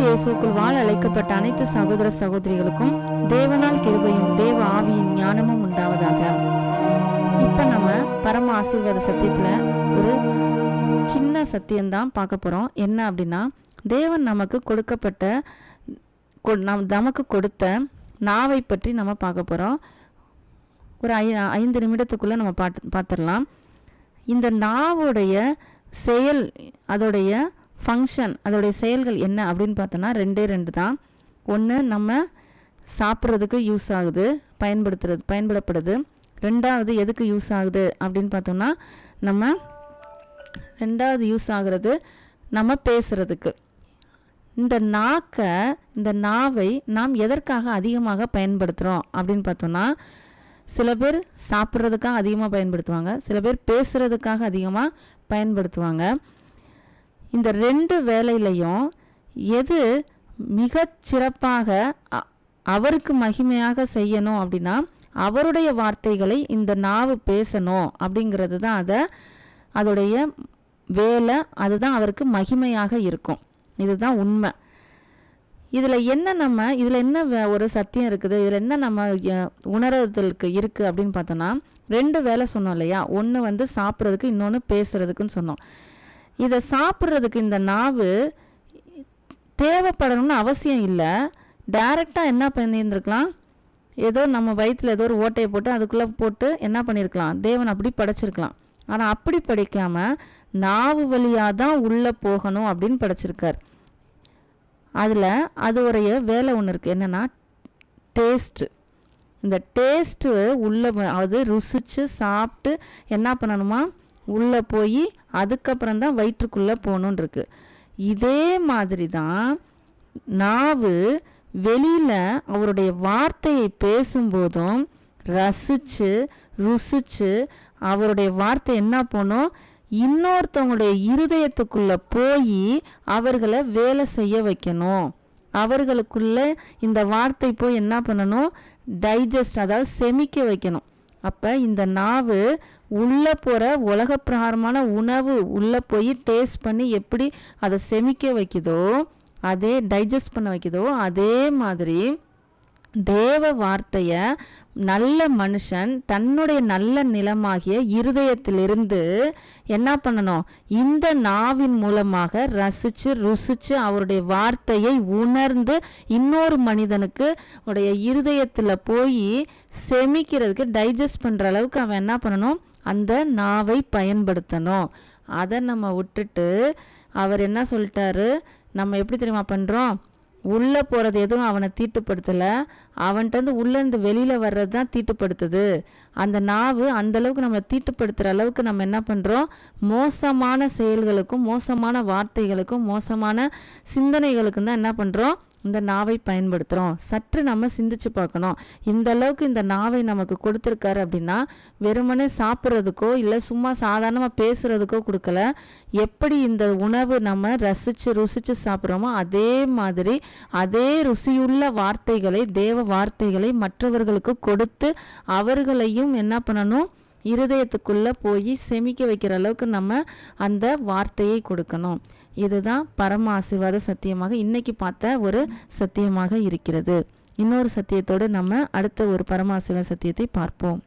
கிறிஸ்துவுக்குள் வாழ அழைக்கப்பட்ட அனைத்து சகோதர சகோதரிகளுக்கும் தேவனால் கிருபையும் தேவ ஆவியின் ஞானமும் உண்டாவதாக. இப்போ நம்ம பரம ஆசீர்வாத சத்தியத்தில் ஒரு சின்ன சத்தியம்தான் பார்க்க போகிறோம் என்ன அப்படின்னா தேவன் நமக்கு கொடுக்கப்பட்ட கொ- நம் நமக்கு கொடுத்த நாவை பற்றி நம்ம பார்க்க போகிறோம் ஒரு ஐ ஐந்து நிமிடத்துக்குள்ளே நம்ம பார்த்து பார்த்துடலாம் இந்த நாவுடைய செயல் அதோடைய ஃபங்க்ஷன் அதோடைய செயல்கள் என்ன அப்படின்னு பார்த்தோன்னா ரெண்டே ரெண்டு தான். ஒன்று நம்ம சாப்பிட்றதுக்கு யூஸ் ஆகுது பயன்படுத்துறது பயன்படப்படுது ரெண்டாவது எதுக்கு யூஸ் ஆகுது அப்படின்னு பார்த்தோம்னா நம்ம ரெண்டாவது யூஸ் ஆகுறது நம்ம பேசுகிறதுக்கு இந்த நாக்கை இந்த நாவை நாம் எதற்காக அதிகமாக பயன்படுத்துகிறோம் அப்படின்னு பார்த்தோம்னா சில பேர் சாப்பிட்றதுக்காக அதிகமாக பயன்படுத்துவாங்க சில பேர் பேசுகிறதுக்காக அதிகமாக பயன்படுத்துவாங்க. இந்த ரெண்டு வேலையிலையும் எது மிக சிறப்பாக அவருக்கு மகிமையாக செய்யணும் அப்படின்னா அவருடைய வார்த்தைகளை இந்த நாவு பேசணும் அப்படிங்கிறது தான் அதை அதோடைய வேலை அதுதான் அவருக்கு மகிமையாக இருக்கும். இதுதான் உண்மை. இதில் என்ன நம்ம இதில் என்ன வே- ஒரு சத்தியம் இருக்குது இதில் என்ன நம்ம அஹ், உணர்தலுக்கு இருக்குது அப்படின்னு பார்த்தோன்னா ரெண்டு வேலை சொன்னோம் இல்லையா? ஒன்று வந்து சாப்பிட்றதுக்கு இன்னொன்று பேசுகிறதுக்குன்னு சொன்னோம். இதை சாப்பிட்றதுக்கு இந்த நாவு தேவைப்படணும்னு அவசியம் இல்லை. டைரெக்டாக என்ன பண்ணியிருந்துருக்கலாம்? ஏதோ நம்ம வயிற்றில் ஏதோ ஒரு ஓட்டையை போட்டு அதுக்குள்ளே போட்டு என்ன பண்ணியிருக்கலாம்? தேவன் அப்படி படைச்சிருக்கலாம். ஆனால் அப்படி படைக்காமல் நாவு வழியாக தான் உள்ளே போகணும் அப்படின்னு படைச்சிருக்கார். அதில் அது உடைய வேலை ஒன்று இருக்குது என்னென்னா டேஸ்ட்டு இந்த டேஸ்ட்டு உள்ளே அது ருசித்து சாப்பிட்டு என்ன பண்ணணுமா? உள்ளே போய் அதுக்கப்புறம் தான் வயிற்றுக்குள்ளே போகணுன்ருக்கு. இதே மாதிரி தான் நாவு வெளியில் அவருடைய வார்த்தையை பேசும்போதும் ரசித்து ருசித்து அவருடைய வார்த்தை என்ன பண்ணும் இன்னொருத்தவங்களுடைய இருதயத்துக்குள்ளே போய் அவர்களை வேலை செய்ய வைக்கணும். அவர்களுக்குள்ள இந்த வார்த்தை போய் என்ன பண்ணணும்? டைஜஸ்ட் அதாவது செமிக்க வைக்கணும். அப்போ இந்த நாவு உள்ளே போகிற உலக பிரகாரமான உணவு உள்ளே போய் டேஸ்ட் பண்ணி எப்படி அதை செமிக்க வைக்குதோ அதே டைஜஸ்ட் பண்ண வைக்குதோ அதே மாதிரி தேவ வார்த்தையை நல்ல மனுஷன் தன்னுடைய நல்ல நிலமாகிய இருதயத்திலிருந்து என்ன பண்ணணும்? இந்த நாவின் மூலமாக ரசித்து ருசித்து அவருடைய வார்த்தையை உணர்ந்து இன்னொரு மனிதனுக்கு உடைய இருதயத்தில் போய் செமிக்கிறதுக்கு டைஜஸ்ட் பண்ணுற அளவுக்கு அவன் என்ன பண்ணணும்? அந்த நாவை பயன்படுத்தணும். அதை நம்ம விட்டுட்டு அவர் என்ன சொல்லிட்டாரு? நம்ம எப்படி தெரியுமா பண்ணுறோம் உள்ளே போகிறது எதுவும் அவனை தீட்டுப்படுத்தலை. அவன்கிட்டருந்து உள்ளேருந்து வெளியில் வர்றது தான் தீட்டுப்படுத்துது. அந்த நாவு அந்தளவுக்கு நம்மளை தீட்டுப்படுத்துகிற அளவுக்கு நம்ம என்ன பண்ணுறோம் மோசமான செயல்களுக்கும் மோசமான வார்த்தைகளுக்கும் மோசமான சிந்தனைகளுக்கும் தான் என்ன பண்ணுறோம் இந்த நாவை பயன்படுத்துகிறோம் சற்று நம்ம சிந்திச்சு பார்க்கணும். இந்த அளவுக்கு இந்த நாவை நமக்கு கொடுத்துருக்காரு அப்படின்னா வெறுமனே சாப்பிட்றதுக்கோ இல்லை சும்மா சாதாரணமாக பேசுகிறதுக்கோ கொடுக்கல. எப்படி இந்த உணவு நம்ம ரசித்து ருசித்து சாப்பிட்றோமோ அதே மாதிரி அதே ருசியுள்ள வார்த்தைகளை தேவ வார்த்தைகளை மற்றவர்களுக்கு கொடுத்து அவர்களையும் என்ன பண்ணணும்? இருதயத்துக்குள்ளே போய் செமிக்க வைக்கிற அளவுக்கு நம்ம அந்த வார்த்தையை கொடுக்கணும். இதுதான் பரம ஆசீர்வாத சத்தியமாக இன்னைக்கு பார்த்த ஒரு சத்தியமாக இருக்கிறது. இன்னொரு சத்தியத்தோடு நம்ம அடுத்த ஒரு பரம சத்தியத்தை பார்ப்போம்.